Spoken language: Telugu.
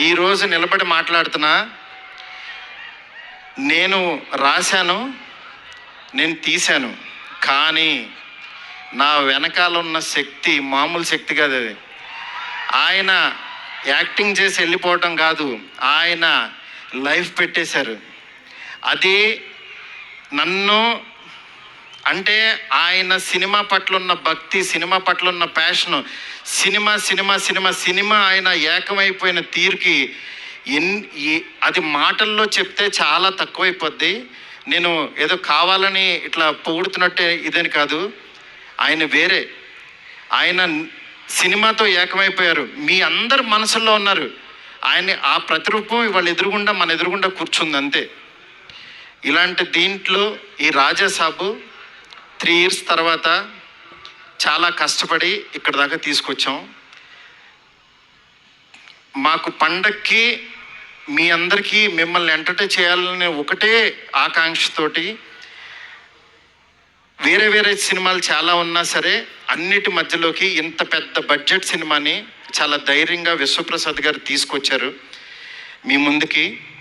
ఈరోజు నిలబడి మాట్లాడుతున్నా. నేను రాశాను నేను తీశాను కానీ నా వెనకాల ఉన్న శక్తి మామూలు శక్తి కాదు అది. ఆయన యాక్టింగ్ చేసి వెళ్ళిపోవటం కాదు ఆయన లైఫ్ పెట్టేశారు. అది నన్ను అంటే ఆయన సినిమా పట్ల ఉన్న భక్తి సినిమా పట్ల ఉన్న passion cinema cinema cinema cinema ఆయన ఏకమైపోయిన తీరుకి ఎన్ అది మాటల్లో చెప్తే చాలా తక్కువైపోద్ది. నేను ఏదో కావాలని ఇట్లా పొగుడుతున్నట్టే ఇదని కాదు. ఆయన వేరే. ఆయన సినిమాతో ఏకమైపోయారు. మీ అందరు మనసుల్లో ఉన్నారు. ఆయన ఆ ప్రతిరూపం ఇవాళ ఎదురుగుండా మన ఎదురుగుండా కూర్చుంది అంతే. ఇలాంటి దీంట్లో ఈ రాజాసాబు త్రీ ఇయర్స్ తర్వాత చాలా కష్టపడి ఇక్కడ దాకా తీసుకొచ్చాం. మాకు పండక్కి మీ అందరికీ మిమ్మల్ని ఎంటర్టైన్ చేయాలనే ఒకటే ఆకాంక్షతోటి వేరే వేరే సినిమాలు చాలా ఉన్నా సరే అన్నిటి మధ్యలోకి ఇంత పెద్ద బడ్జెట్ సినిమాని చాలా ధైర్యంగా విశ్వప్రసాద్ గారు తీసుకొచ్చారు. మీ ముందుకి